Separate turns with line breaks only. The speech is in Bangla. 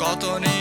কত নেই